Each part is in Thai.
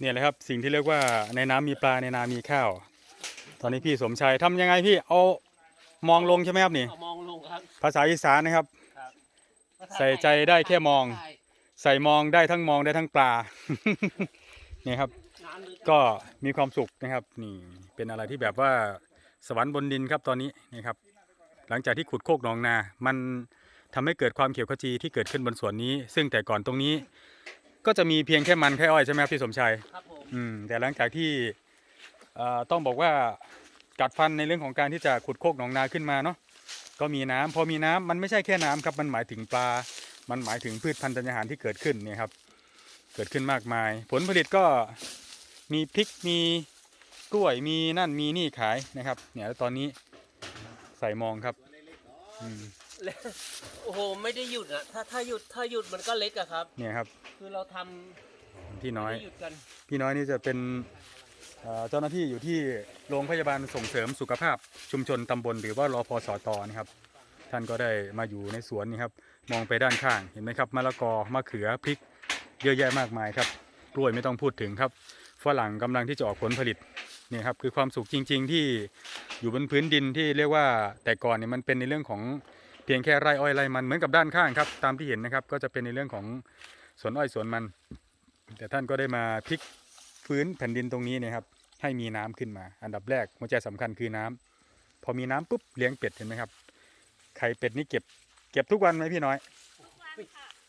เนี่ยแหละครับสิ่งที่เรียกว่าในน้ำมีปลาในนามีข้าว ตอนนี้พี่สมชายทำยังไงพี่เอามองลงใช่ไหมครับนี่เอามองลงครับภาษาอีสานนะครับครับ ใส่ใจได้แค่มอง ใส่มองได้ทั้งมองได้ทั้งปลาเนี่ยครับน้ำลึกก็มีความสุขนะครับ นี่เป็นอะไรที่แบบว่าสวรรค์บนดินครับตอนนี้นะครับ หลังจากที่ขุดโคกหนองนา มันทำให้เกิดความเขียวขจีที่เกิดขึ้นบนสวนนี้ ซึ่งแต่ก่อนตรงนี้ ก็จะมีเพียงแค่มันแค่อ้อยใช่ไหมครับพี่สมชายครับผมอืมแต่หลังจากที่เอ่อต้องบอกว่ากัดฟันในเรื่องของการที่จะขุดโคกหนองนาขึ้นมาเนาะก็มีน้ำพอมีน้ำมันไม่ใช่แค่น้ำครับมันหมายถึงปลา มันหมายถึงพืชพันธุ์ธัญญาหารที่เกิดขึ้นเนี่ยครับ เกิดขึ้นมากมาย ผลผลิตก็มีพริกมีกล้วยมีนั่นมีนี่ขายนะครับ เนี่ยแล้วตอนนี้ใส่มองครับอืม โอ้โหไม่ได้หยุดอะถ้าถ้าหยุดถ้าหยุดมันก็เล็กอะครับ เนี่ยครับ คือเราทำพี่น้อย ไม่หยุดกันพี่น้อยนี่จะเป็นเอ่อเจ้าหน้าที่อยู่ที่โรงพยาบาลส่งเสริมสุขภาพชุมชนตำบลหรือว่ารอพสตนะครับ ท่านก็ได้มาอยู่ในสวนนี่ครับ มองไปด้านข้างเห็นไหมครับมะละกอมะเขือพริก เยอะแยะมากมายครับกล้วยไม่ต้องพูดถึงครับฝรั่งกำลังที่จะออกผลผลิตเนี่ยครับคือความสุขจริง ๆ ที่อยู่บนพื้นดินที่เรียกว่าแต่ก่อนเนี่ยมันเป็นในเรื่องของเพียงแค่ไร่อ้อยไร่มันเหมือนกับด้านข้างครับตามที่เห็นนะครับ ก็จะเป็นในเรื่องของสวนอ้อยสวนมัน แต่ท่านก็ได้มาพลิกฟื้นแผ่นดินตรงนี้เนะครับ ให้มีน้ำขึ้นมา อันดับแรกหัวใจสำคัญคือน้ำพอมีน้ำปุ๊บเลี้ยงเป็ดเห็นไหมครับไข่เป็ดนี่เก็บ เก็บทุกวันไหมพี่น้อย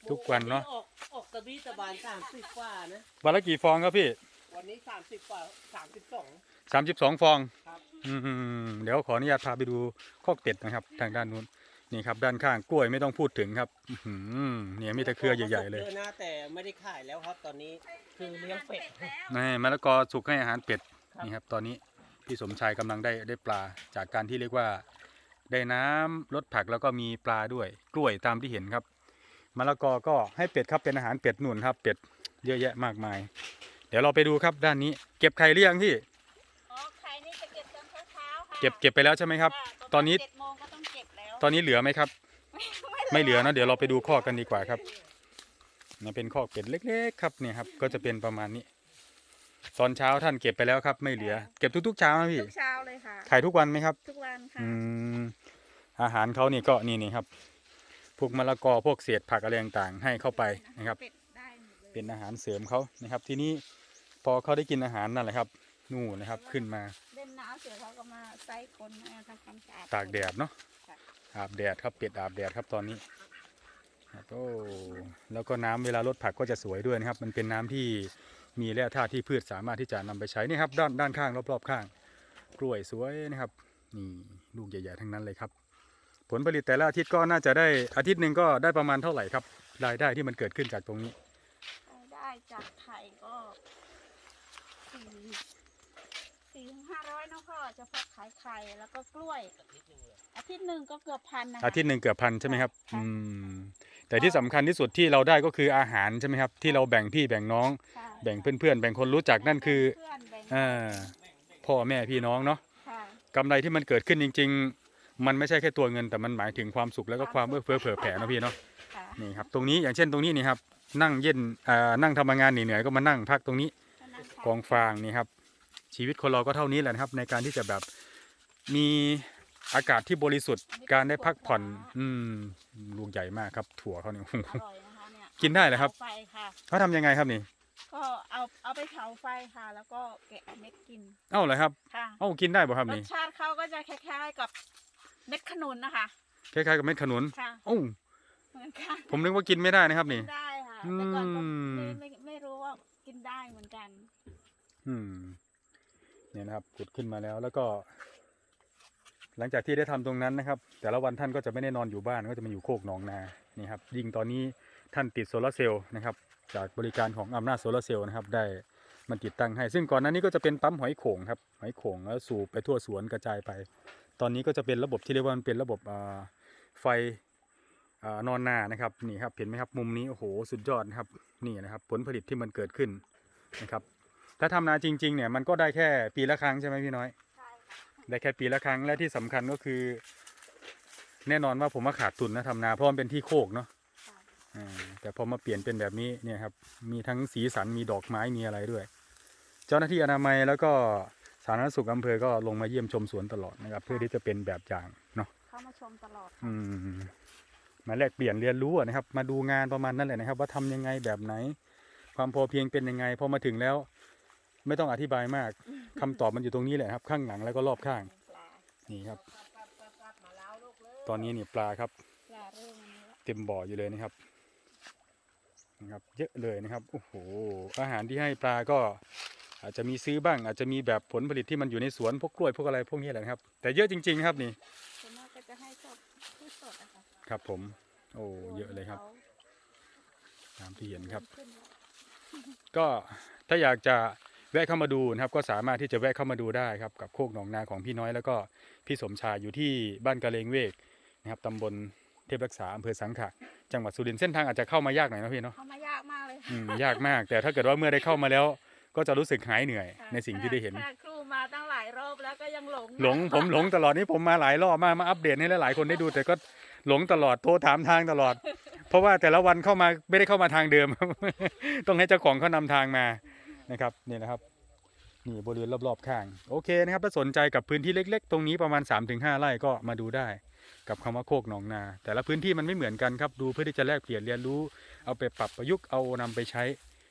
ทุกวันเนอะออกออกตะบี้ตะบานสามสิบกว่านะวันละกี่ฟองครับพี่วันนี้สามสิบกว่าสามสิบสองสามสิบสองฟองครับอืมเดี๋ยวขออนุญาตพาไปดูคอกเป็ดนะครับ ทางด้านนู้น นี่ครับด้านข้างกล้วยไม่ต้องพูดถึงครับอื้อหือเนี่ยมีแต่เครือใหญ่ๆเลยเยอะนะแต่ไม่ได้ขายแล้วครับ ตอนนี้คือเลี้ยงเป็ด นี่มะละกอสุกให้อาหารเป็ดครับ นี่ครับ ตอนนี้พี่สมชายกำลังได้ได้ปลาจากการที่เรียกว่า ได้น้ำลดผักแล้วก็มีปลาด้วย กล้วยตามที่เห็นครับมะละกอก็ให้เป็ดครับเป็นอาหารเป็ดหนุนครับ เป็ดเยอะแยะมากมาย เดี๋ยวเราไปดูครับด้านนี้ เก็บไข่หรือยังพี่ อ๋อไข่นี่จะเก็บตอนเช้าๆค่ะเก็บเก็บไปแล้วใช่ไหมครับค่ะตอนนี้ เจ็ดโมงก็ ต้องเก็บแล้วตอนนี้เหลือไหมครับ ไม่เหลือนะเดี๋ยวเราไปดูข้อกกันดีกว่าครับนี่เป็นข้อกเป็ดเล็ก ๆ ครับเนี่ยครับ ก็จะเป็นประมาณนี้ ตอนเช้าท่านเก็บไปแล้วครับ ไม่เหลือ เก็บทุกๆเช้านะพี่ทุกเช้าเลยค่ะขายทุกวันไหมครับ ทุกวันค่ะอืมอาหารเขานี่ก็นี่นี่ครับพวกมะละกอพวกเศษผักอะไรต่างๆให้เข้าไปนะครับ เป็ดได้หมดเลยเป็นอาหารเสริมเขานะครับ ทีนี้พอเขาได้กินอาหารนั่นแหละครับ นู่นนะครับขึ้นมา เล่นน้ำเสร็จเขาก็มาไซส์คนมาทำความสะอาดตากแดดเนาะค่ะ อาบแดดครับเป็ดอาบแดดครับตอนนี้ครับโอ้แล้วก็น้ำเวลาลดผักก็จะสวยด้วยนะครับ มันเป็นน้ำที่มีแร่ธาตุที่พืชสามารถที่จะนำไปใช้นี่ครับด้านด้านข้างรอบๆข้าง กล้วยสวยนะครับนี่ลูกใหญ่ๆทั้งนั้นเลยครับ ผลผลิตแต่ละอาทิตย์ก็น่าจะได้อาทิตย์หนึ่งก็ได้ประมาณเท่าไหร่ครับรายได้ที่มันเกิดขึ้นจากตรงนี้รายได้จากไข่ก็สี่ สี่ถึงห้าร้อยเนาะพ่อเฉพาะขายไข่แล้วก็กล้วย อาทิตย์หนึ่งก็เกือบพันนะคะ อาทิตย์หนึ่งเกือบพันใช่ไหมครับค่ะ อืมแต่ที่สำคัญที่สุดที่เราได้ก็คืออาหารใช่ไหมครับ ที่เราแบ่งพี่แบ่งน้องค่ะแบ่งเพื่อนๆแบ่งคนรู้จักนั่นคือเพื่อนแบ่งอ่าพ่อแม่พี่น้องเนาะค่ะกำไรที่มันเกิดขึ้นจริง ๆ มันไม่ใช่แค่ตัวเงิน แต่มันหมายถึงความสุขแล้วก็ความเอื้อเฟื้อเผื่อแผ่เนาะพี่เนาะ ค่ะนี่ครับตรงนี้อย่างเช่นตรงนี้นี่ครับนั่งเย็นอ่านั่งทำงานเหนื่อยๆก็มานั่งพักตรงนี้ก็นั่งขายกองฟางนี่ครับ ชีวิตคนเราก็เท่านี้แหละนะครับ ในการที่จะแบบมีอากาศที่บริสุทธิ์การได้พักผ่อน อืมลูกใหญ่มากครับ ถั่วเขาเนี่ย อร่อยนะคะเนี่ยกินได้เหรอครับเผาไฟค่ะ เขาทำยังไงครับนี่ก็เอาเอาไปเผาไฟค่ะ แล้วก็แกะเม็ดกินเอ้าเหรอครับ ค่ะเอ้ากินได้ป่ะครับรนี่สชาติเขาก็จะคล้ายๆกับเม็ดขนุนนะคะคล้ายๆกับเม็ดขนุนค่ะโอ้าเหมือนกันผมนึกว่ากินไม่ได้นะครับนี่กินได้ค่ะแต่ก่อนก็อืม ไม่ไม่ไม่รู้ว่ากินได้เหมือนกัน อืม เนี่ยนะครับขุดขึ้นมาแล้วแล้วก็ หลังจากที่ได้ทำตรงนั้นนะครับ แต่ละวันท่านก็จะไม่ได้นอนอยู่บ้านก็จะมาอยู่โคกหนองนานี่ครับยิ่งตอนนี้ท่านติดโซลาร์เซลล์นะครับ จากบริการของอำนาจโซลาร์เซลล์นะครับ ได้มันติดตั้งให้ ซึ่งก่อนหน้านี้ก็จะเป็นปั๊มหอยโข่งครับหอยโข่งแล้วสูบไปทั่วสวนกระจายไป ตอนนี้ก็จะเป็นระบบที่เรียกว่ามันเป็นระบบไฟอนอนนานะครับนี่ครับเห็นไหมครับมุมนี้โอ้โหสุดยอดนะครับนี่นะครับผลผลิตที่มันเกิดขึ้นนะครับ ถ้าทำนาจริง ๆ เนี่ยมันก็ได้แค่ปีละครั้งใช่ไหมพี่น้อย ใช่ค่ะได้แค่ปีละครั้งและที่สำคัญก็คือ แน่นอนว่าผมมาขาดทุนนะทำนาเพราะมันเป็นที่โคกเนาะค่ะอ่าแต่พอมาเปลี่ยนเป็นแบบนี้เนี่ยครับ มีทั้งสีสันมีดอกไม้มีอะไรด้วย เจ้าหน้าที่อนามัยแล้วก็สาธารณสุขอำเภอก็ลงมาเยี่ยมชมสวนตลอดนะครับ เพื่อที่จะเป็นแบบอย่างเนาะเข้ามาชมตลอดอืมมาแลกเปลี่ยนเรียนรู้อะนะครับ มาดูงานประมาณนั้นแหละนะครับ ว่าทำยังไงแบบไหน ความพอเพียงเป็นยังไงพอมาถึงแล้ว ไม่ต้องอธิบายมากคำตอบมันอยู่ตรงนี้แหละครับ ข้างหลังแล้วก็รอบข้างปลานี่ครับ ตอนนี้นี่ปลาครับปลาเริ่มอันนี้แล้วเต็มบ่ออยู่เลยนะครับนะครับ เยอะเลยนะครับโอ้โหอาหารที่ให้ปลาก็อาจจะมีซื้อบ้าง อาจจะมีแบบผลผลิตที่มันอยู่ในสวนพวกกล้วยพวกอะไรพวกนี้แหละนะครับ แต่เยอะจริง ๆ ครับนี่ส่วนมากก็จะให้สดพืชสดอะค่ะครับผม โอ้เยอะเลยครับขาตามที่เห็นครับขึ้นแล้วก็ถ้าอยากจะ แวะเข้ามาดูนะครับ ก็สามารถที่จะแวะเข้ามาดูได้ครับกับโคกหนองนาของพี่น้อยแล้วก็พี่สมชายอยู่ที่บ้านกะเลงเวกนะครับตำบลเทพรักษาอำเภอสังขะจังหวัดสุรินทร์เส้นทางอาจจะเข้ามายากหน่อยนะพี่เนาะเข้ามายากมากเลยอืมยากมาก แต่ถ้าเกิดว่าเมื่อได้เข้ามาแล้ว ก็จะรู้สึกหายเหนื่อยค่ะในสิ่งที่ได้เห็น ขนาครูมาตั้งหลายรอบแล้วก็ยังหลงหลงผมหลงตลอดนี่ผมมาหลายรอบมามาอัปเดตให้หลายๆคนได้ดู แต่ก็หลงตลอดโทรถามทางตลอด เพราะว่าแต่ละวันเข้ามาไม่ได้เข้ามาทางเดิม ต้องให้เจ้าของเขานำทางมา นะครับนี่นะครับนี่บริเวณรอบๆข้าง โอเคนะครับถ้าสนใจกับพื้นที่เล็ก ๆ ตรงนี้ประมาณ 3-5ไร่ก็มาดูได้ กับคำว่าโคกหนองนา แต่ละพื้นที่มันไม่เหมือนกันครับดูเพื่อที่จะแลกเปลี่ยนเรียนรู้เอาไปปรับประยุกต์เอานำไปใช้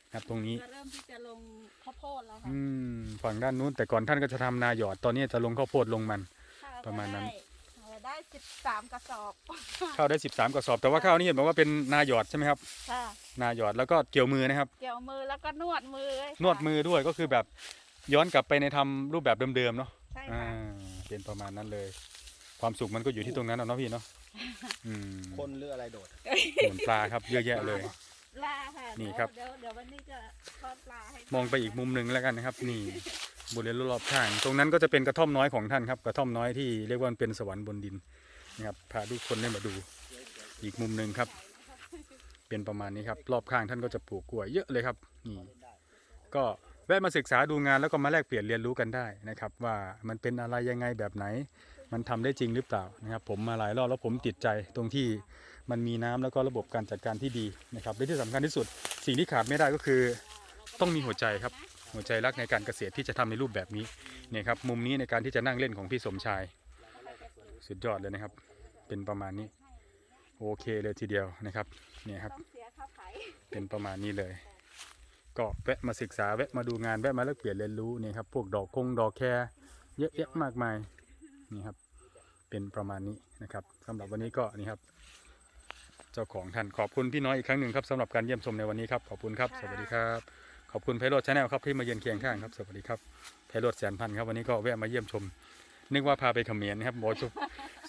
นะครับตรงนี้จะเริ่มที่จะลงข้าวโพดแล้วค่ะอืมฝั่งด้านนู้นแต่ก่อนท่านก็จะทำนาหยอดตอนนี้จะลงข้าวโพดลงมันข้วประมาณนั้น ได้เอ่อได้สิบสามกระสอบข้าวได้ 13กระสอบ แต่ว่าข้าวนี่เห็นบอกว่าเป็นนาหยอดใช่ไหมครับ ค่ะนาหยอดแล้วก็เกี่ยวมือนะครับ เกี่ยวมือแล้วก็นวดมือเลยค่ะนวดมือด้วยก็คือแบบย้อนกลับไปในทำรูปแบบเดิมๆเนาะใช่อ่าค่ะเป็นประมาณนั้นเลย ความสุขมันก็อยู่ที่ตรงนั้นเอาเนาะพี่เนาะอืมคนหรืออะไรโดด เหมือนปลาครับเยอะแยะเลย ปลาค่ะนี่ครับ เดี๋ยวเดี๋ยววันนี้จะทอดปลาให้มองไปอีกมุมหนึ่งแล้วกันนะครับ นี่ บริเวณรอบๆข้าง ตรงนั้นก็จะเป็นกระท่อมน้อยของท่านครับกระท่อมน้อยที่เรียกว่าเป็นสวรรค์บนดินนะครับพาทุกคนได้มาดูอีกมุมหนึ่งครับ เป็นประมาณนี้ครับ รอบข้างท่านก็จะปลูกกล้วยเยอะเลยครับนี่ก็แวะมาศึกษาดูงานแล้วก็มาแลกเปลี่ยนเรียนรู้กันได้นะครับ ว่ามันเป็นอะไรยังไงแบบไหน มันทำได้จริงหรือเปล่านะครับ ผมมาหลายรอบแล้วผมติดใจตรงที่มันมีน้ำแล้วก็ระบบการจัดการที่ดีนะครับและที่สำคัญที่สุดสิ่งที่ขาดไม่ได้ก็คือ ต้องมีหัวใจครับ หัวใจรักในการเกษตรที่จะทำในรูปแบบนี้เนี่ยครับมุมนี้ในการที่จะนั่งเล่นของพี่สมชาย สุดยอดเลยนะครับ เป็นประมาณนี้ โอเคเลยทีเดียวนะครับเนี่ยครับ เป็นประมาณนี้เลย ก็แวะมาศึกษาแวะมาดูงานแวะมาแลกเปลี่ยนเรียนรู้เนี่ยครับพวกดอกคงดอกแครเยอะแยะมากมายนี่ครับเป็นประมาณนี้นะครับสำหรับวันนี้ก็นี่ครับ เจ้าของท่านขอบคุณพี่น้อยอีกครั้งหนึ่งครับสำหรับการเยี่ยมชมในวันนี้ครับขอบคุณครับ สวัสดีครับ ขอบคุณไพโรดชาแนลครับที่มาเยือนเคียงข้างครับ สวัสดีครับไพโรดแสนพันธุ์ครับวันนี้ก็แวะมาเยี่ยมชม นึกว่าพาไปเขมรนะครับบอกว่า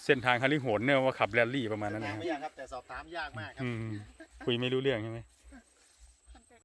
เส้นทางฮาริโหนเนี่ยว่าขับแรลลี่ประมาณนั้นนะคไม่รับยากครับแต่สอบถามยากมากครับ อืมคุยไม่รู้เรื่องใช่ไหม